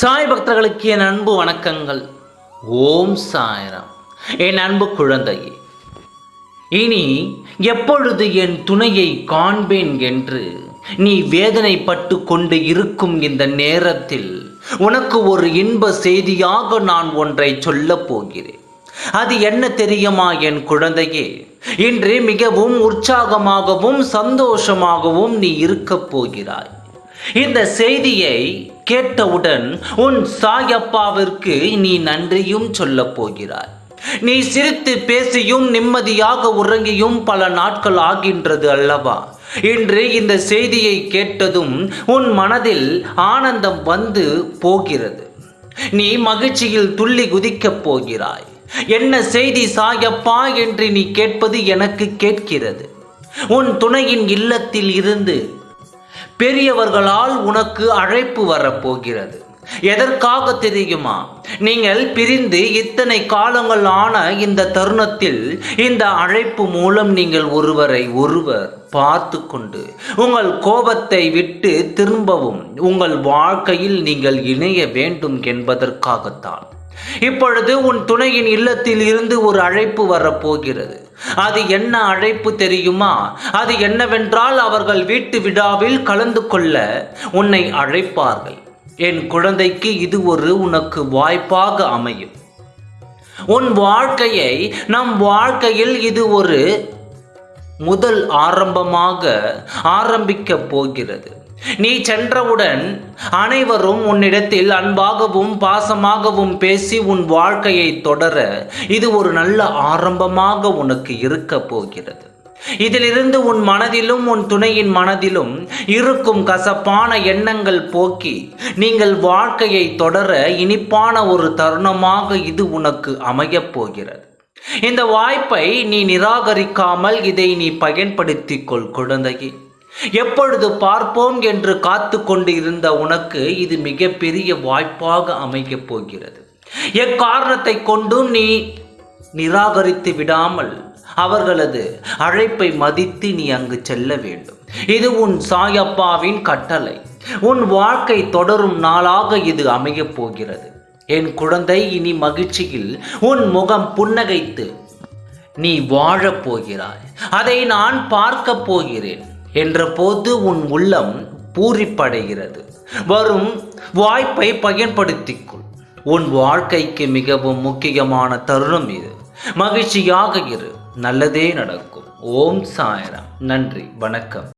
சாய் பக்தர்களுக்கு என் அன்பு வணக்கங்கள். ஓம் சாயராம். என் அன்பு குழந்தையே இனி எப்பொழுது என் துணையை காண்பேன் என்று நீ வேதனைப்பட்டு கொண்டு இருக்கும் இந்த நேரத்தில் உனக்கு ஒரு இன்ப செய்தியாக நான் ஒன்றை சொல்லப் போகிறேன். அது என்ன தெரியுமா என் குழந்தையே இன்று மிகவும் உற்சாகமாகவும் சந்தோஷமாகவும் நீ இருக்கப் போகிறாய். இந்த செய்தியை கேட்டவுடன் உன் சாயப்பாவிற்கு நீ நன்றியும் சொல்லப் போகிறாய். நீ சிரித்து பேசியும் நிம்மதியாக உறங்கியும் பல நாட்கள் ஆகின்றது அல்லவா? இன்று இந்த செய்தியை கேட்டதும் உன் மனதில் ஆனந்தம் வந்து போகிறது. நீ மகிழ்ச்சியில் துள்ளி குதிக்கப் போகிறாய். என்ன செய்தி சாயப்பா என்று நீ கேட்பது எனக்கு கேட்கிறது. உன் துணையின் இல்லத்தில் இருந்து பெரியவர்களால் உனக்கு அழைப்பு வரப்போகிறது. எதற்காக தெரியுமா? நீங்கள் பிரிந்து இத்தனை காலங்கள் ஆன இந்த தருணத்தில் இந்த அழைப்பு மூலம் நீங்கள் ஒருவரை ஒருவர் பார்த்து கொண்டு உங்கள் கோபத்தை விட்டு திரும்பவும் உங்கள் வாழ்க்கையில் நீங்கள் இணைய வேண்டும் என்பதற்காகத்தான். இப்பொழுது உன் துணையின் இல்லத்தில் இருந்து ஒரு அழைப்பு வரப்போகிறது. அது என்ன அழைப்பு தெரியுமா? அது என்னவென்றால் அவர்கள் வீட்டு விழாவில் கலந்து கொள்ள உன்னை அழைப்பார்கள். என் குழந்தைக்கு இது ஒரு உனக்கு வாய்ப்பாக அமையும். உன் வாழ்க்கையை நம் வாழ்க்கையில் இது ஒரு முதல் ஆரம்பமாக ஆரம்பிக்க போகிறது. நீ சென்றவுடன் அனைவரும் உன்னிடத்தில் அன்பாகவும் பாசமாகவும் பேசி உன் வாழ்க்கையை தொடர இது ஒரு நல்ல ஆரம்பமாக உனக்கு இருக்க போகிறது. இதிலிருந்து உன் மனதிலும் உன் துணையின் மனதிலும் இருக்கும் கசப்பான எண்ணங்கள் போக்கி நீங்கள் வாழ்க்கையை தொடர இனிப்பான ஒரு தருணமாக இது உனக்கு அமையப் போகிறது. இந்த வாய்ப்பை நீ நிராகரிக்காமல் இதை நீ பயன்படுத்திக் கொள் குழந்தையே. எப்பொழுது பார்ப்போம் என்று காத்து கொண்டு இருந்த உனக்கு இது மிகப்பெரிய வாய்ப்பாக அமையப் போகிறது. எக்காரணத்தை கொண்டும் நீ நிராகரித்து விடாமல் அவர்களது அழைப்பை மதித்து நீ அங்கு செல்ல வேண்டும். இது உன் சாயப்பாவின் கட்டளை. உன் வாழ்க்கை தொடரும் நாளாக இது அமையப் போகிறது. என் குழந்தை இனி மகிழ்ச்சியில் உன் முகம் புன்னகைத்து நீ வாழப் போகிறாய். அதை நான் பார்க்கப் போகிறேன். என்ற போது உன் உள்ளம் பூரிப்படைகிறது. வரும் வாய்ப்பை பயன்படுத்திக்கொள். உன் வாழ்க்கைக்கு மிகவும் முக்கியமான தருணம் இது. மகிழ்ச்சியாக இரு. நல்லதே நடக்கும். ஓம் சாயரம். நன்றி. வணக்கம்.